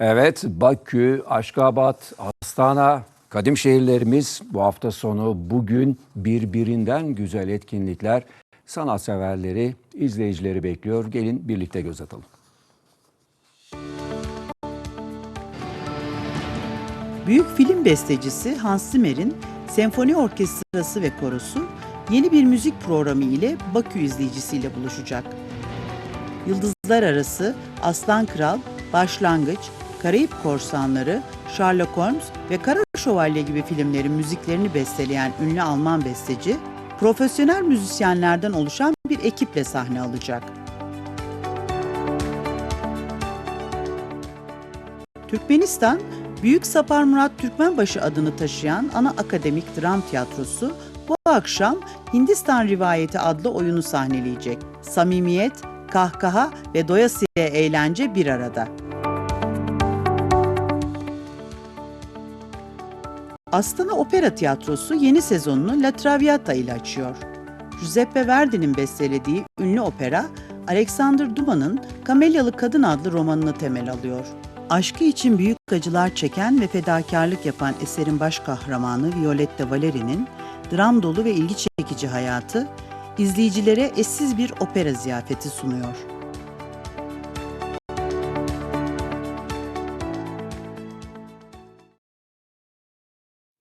Evet, Bakü, Aşkabat, Astana, kadim şehirlerimiz bu hafta sonu bugün birbirinden güzel etkinlikler sanatseverleri, izleyicileri bekliyor. Gelin birlikte göz atalım. Büyük film bestecisi Hans Zimmer'in senfoni orkestrası ve korosu yeni bir müzik programı ile Bakü izleyicisiyle buluşacak. Yıldızlar Arası, Aslan Kral, Başlangıç, Karayip Korsanları, Sherlock Holmes ve Kara Şövalye gibi filmlerin müziklerini besteleyen ünlü Alman besteci, profesyonel müzisyenlerden oluşan bir ekiple sahne alacak. Türkmenistan, Büyük Sapar Murat Türkmenbaşı adını taşıyan ana akademik dram tiyatrosu bu akşam Hindistan Rivayeti adlı oyunu sahneleyecek. Samimiyet, kahkaha ve doyasıya eğlence bir arada. Astana Opera Tiyatrosu yeni sezonunu La Traviata ile açıyor. Giuseppe Verdi'nin bestelediği ünlü opera, Alexander Dumas'ın Kamelyalı Kadın adlı romanını temel alıyor. Aşkı için büyük acılar çeken ve fedakarlık yapan eserin baş kahramanı Violetta Valeri'nin dram dolu ve ilgi çekici hayatı, izleyicilere eşsiz bir opera ziyafeti sunuyor.